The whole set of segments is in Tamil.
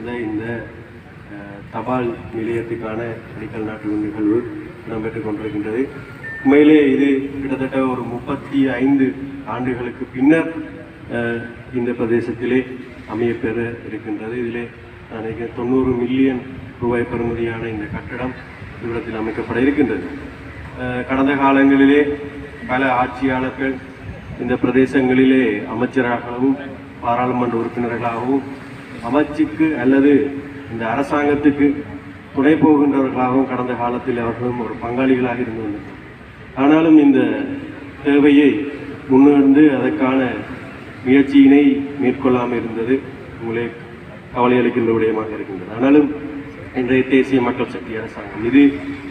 நடந்த இந்த தபால் நிலையத்துக்கான அடிக்கல் நாட்டு நிகழ்வு இடம்பெற்றுக் கொண்டிருக்கின்றது. உண்மையிலே இது கிட்டத்தட்ட ஒரு முப்பத்தி ஐந்து ஆண்டுகளுக்கு பின்னர் இந்த பிரதேசத்திலே அமையப்பெற இருக்கின்றது. இதிலே நான் தொண்ணூறு மில்லியன் ரூபாய் பெறுமதியான இந்த கட்டடம் இவ்விடத்தில் அமைக்கப்பட இருக்கின்றது. கடந்த காலங்களிலே பல ஆட்சியாளர்கள் இந்த பிரதேசங்களிலே அமைச்சராகவும் பாராளுமன்ற உறுப்பினர்களாகவும் அமைச்சுக்கு அல்லது இந்த அரசாங்கத்துக்கு துணை போகின்றவர்களாகவும் கடந்த காலத்தில் அவர்களும் ஒரு பங்காளிகளாக இருந்து ஆனாலும் இந்த தேவையை முன்னிருந்து அதற்கான முயற்சியினை மேற்கொள்ளாமல் இருந்தது. உங்களே கவலை அளிக்கின்ற விடயமாக இருக்கின்றது. ஆனாலும் இன்றைய தேசிய மக்கள் சக்தி அரசாங்கம் இது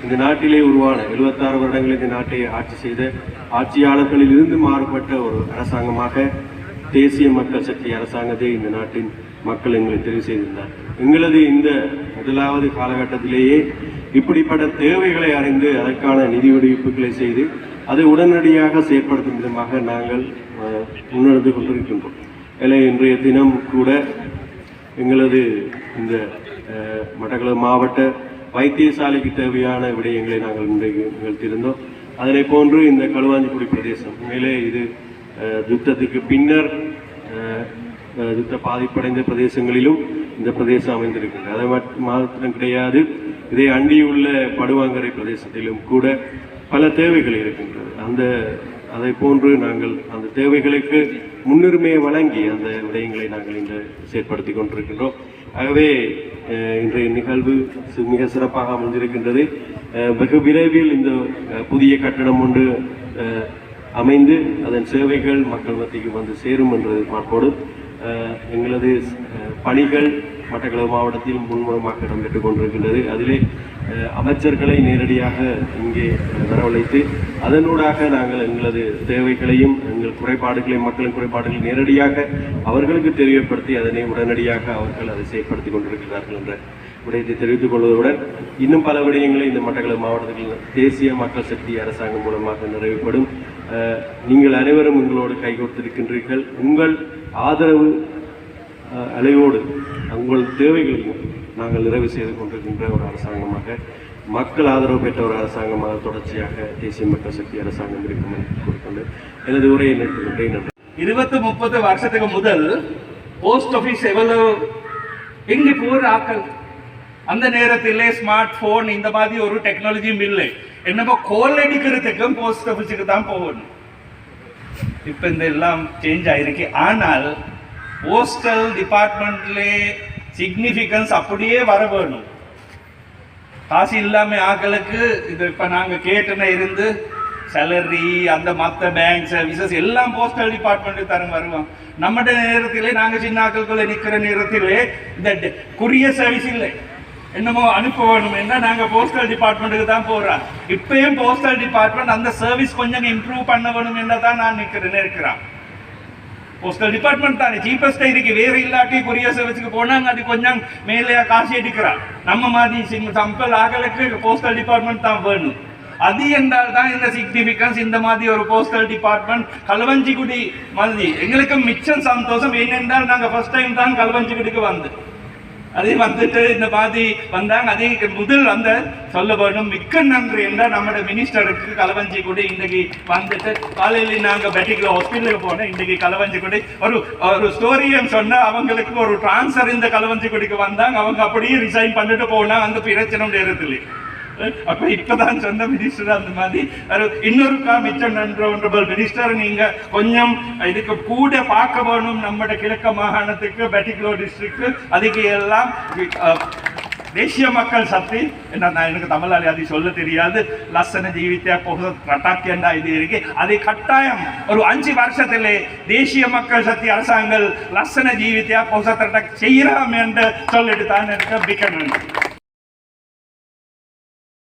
இந்த நாட்டிலே உருவான 76 வருடங்கள் இந்த நாட்டை ஆட்சி செய்த ஆட்சியாளர்களில் இருந்து மாறுபட்ட ஒரு அரசாங்கமாக தேசிய மக்கள் சக்தி அரசாங்கத்தை இந்த நாட்டின் மக்கள் எங்களை தெரிவு செய்திருந்தார். எங்களது இந்த முதலாவது காலகட்டத்திலேயே இப்படிப்பட்ட தேவைகளை அறிந்து அதற்கான நிதி விடுவிப்புகளை செய்து அதை உடனடியாக செயற்படுத்தும் விதமாக நாங்கள் முன்னெடுத்து கொண்டிருக்கின்றோம். எனவே இன்றைய தினம் கூட எங்களது இந்த அஹ், மட்டக்களப்பு மாவட்ட வைத்தியசாலைக்கு தேவையான விடயங்களை நாங்கள் இன்றைக்கு நிகழ்த்தியிருந்தோம். அதனை போன்று இந்த களுவாஞ்சிக்குடி பிரதேசம் மேலே இது யுத்தத்துக்கு பின்னர் யுத்த பாதிப்படைந்த பிரதேசங்களிலும் இந்த பிரதேசம் அமைந்திருக்கின்றது அதை மாத்திரம் கிடையாது. இதை அண்டியுள்ள படுவாங்கரை பிரதேசத்திலும் கூட பல தேவைகள் இருக்கின்றது. அந்த அதை போன்று நாங்கள் அந்த தேவைகளுக்கு முன்னுரிமையை வழங்கி அந்த விடயங்களை நாங்கள் இன்று செயற்படுத்தி கொண்டிருக்கின்றோம். ஆகவே இன்றைய நிகழ்வு மிக சிறப்பாக அமைந்திருக்கின்றது. வெகு விரைவில் இந்த புதிய கட்டடம் ஒன்று அமைந்து அதன் சேவைகள் மக்கள் மத்திக்கு வந்து சேரும் என்ற எதிர்பார்ப்போடு எங்களது பணிகள் மட்டக்களவு மாவட்டத்தில் முன்முறமாக இடம்பெற்றுக் கொண்டிருக்கின்றது. அதிலே அமைச்சர்களை நேரடியாக இங்கே வரவழைத்து அதனூடாக நாங்கள் எங்களது தேவைகளையும் எங்கள் குறைபாடுகளையும் மக்களின் குறைபாடுகளை நேரடியாக அவர்களுக்கு தெரியப்படுத்தி அதனை உடனடியாக அவர்கள் அதை செயற்படுத்திக் கொண்டிருக்கிறார்கள் என்ற விடயத்தை தெரிவித்துக் கொள்வதுடன் இன்னும் பல விடயங்களை இந்த மட்டக்களப்பு மாவட்டத்தில் தேசிய மக்கள் சக்தி அரசாங்கம் மூலமாக நிறைவுபடும் நீங்கள் அனைவரும் எங்களோடு கைகோர்த்திருக்கின்றீர்கள் உங்கள் ஆதரவு அலையோடு உங்கள் தேவைகளையும் நாங்கள் நிறைவு செய்து கொண்டிருக்கின்ற ஒரு அரசாங்கமாக மக்கள் ஆதரவு பெற்ற ஒரு அரசாங்கமாக தொடர்ச்சியாக தேசிய மக்கள் சக்தி அரசாங்கம் இருக்கும் என்று கூறிக்கொண்டு எனது உரையை நிறுத்துகின்றேன் நன்றி இருபத்து முப்பது வருஷத்துக்கு முதல் போஸ்ட் ஆஃபீஸ் எவ்வளவு எங்க போகிற ஆக்கள் அந்த நேரத்திலே ஸ்மார்ட் போன் இந்த மாதிரி ஒரு டெக்னாலஜியும் இல்லை. என்னமோ கோல் அடிக்கிறதுக்கும் போஸ்ட் ஆஃபீஸுக்கு தான் போகணும். இப்போ இந்த எல்லாம் சேஞ்ச் ஆயிருக்கு. ஆனால் போஸ்டல் டிபார்ட்மெண்ட்லே சிக்னிஃபிகன்ஸ் அப்படியே வர வேணும். காசு இல்லாம ஆக்களுக்கு இது இப்ப நாங்க கேட்டுன இருந்து சேலரி அந்த மற்ற பேங்க் சர்வீசஸ் எல்லாம் போஸ்டல் டிபார்ட்மெண்ட் தரம் வருவோம் நம்மட நேரத்திலே நாங்க சின்ன ஆக்களுக்குள்ள நிக்கிற நேரத்திலே இந்த குரிய சர்வீஸ் இல்லை. என்னமோ அனுப்ப வேணும் என்ன நாங்க போஸ்டல் டிபார்ட்மெண்ட்டுக்கு தான் போறோம். இப்பயும் போஸ்டல் டிபார்ட்மெண்ட் அந்த சர்வீஸ் கொஞ்சம் இம்ப்ரூவ் பண்ண வேணும் என்ன தான் நான் நிக்கிறேன் இருக்கிறேன் போஸ்டல் டிபார்ட்மெண்ட் தானே சீப்பஸ்ட் இருக்கு வேற இல்லாட்டி கொரியர் சர்வீஸுக்கு போனாங்க அது கொஞ்சம் மேலே காசு எடுக்கிறான் நம்ம மாதிரி சிம் சம்பல் ஆகலுக்கு போஸ்டல் டிபார்ட்மெண்ட் தான் வேணும். அது என்றால் தான் இந்த சிக்னிஃபிகன்ஸ் இந்த மாதிரி ஒரு போஸ்டல் டிபார்ட்மெண்ட் கல்வஞ்சிக்குடி மாதிரி. எங்களுக்கு மிச்சம் சந்தோஷம் ஏனென்றால் நாங்கள் ஃபர்ஸ்ட் டைம் தான் கல்வஞ்சிக்குடிக்கு வந்து. அதே வந்துட்டு இந்த மாதிரி வந்தாங்க. அதே முதல் அந்த சொல்ல வேணும் மிக்க நன்றி. என்றால் நம்மளோட மினிஸ்டருக்கு கலவஞ்சி கூட. இன்றைக்கு வந்துட்டு காலையில் நாங்கள் பெட்டிக்குள்ள ஹாஸ்பிட்டலுக்கு போனோம். இன்றைக்கு கலவஞ்சி கூட. ஒரு ஒரு ஸ்டோரியும் சொன்னா அவங்களுக்கு ஒரு டிரான்ஸ்ஃபர் இந்த கலவஞ்சி குடிக்கு வந்தாங்க. அவங்க அப்படியே ரிசைன் பண்ணிட்டு போனாங்க. அந்த பிரச்சனை நேரத்தில். அப்ப இப்பதான் சொந்த மினிஸ்டர் அந்த மாதிரி இன்னொரு கா மிச்சம் நன்றவன்றபல் மினிஸ்டர் நீங்க கொஞ்சம் இதுக்கு கூட பார்க்க வேணும் நம்ம கிழக்கு மாகாணத்துக்கு பெட்டிகுலர் டிஸ்ட்ரிக்ட் அதுக்கு எல்லாம் தேசிய மக்கள் சக்தி. என்ன நான் எனக்கு தமிழாளி அதை சொல்ல தெரியாது. லசன ஜீவித்த போகுது ரட்டாக்கியண்டா இது இருக்கு. அது கட்டாயம். ஒரு அஞ்சு வருஷத்திலே தேசிய மக்கள் சக்தி அரசாங்கம் லசன ஜீவித்த போகுது செய்யறாம் என்று சொல்லிட்டு தான் எனக்கு மிக்க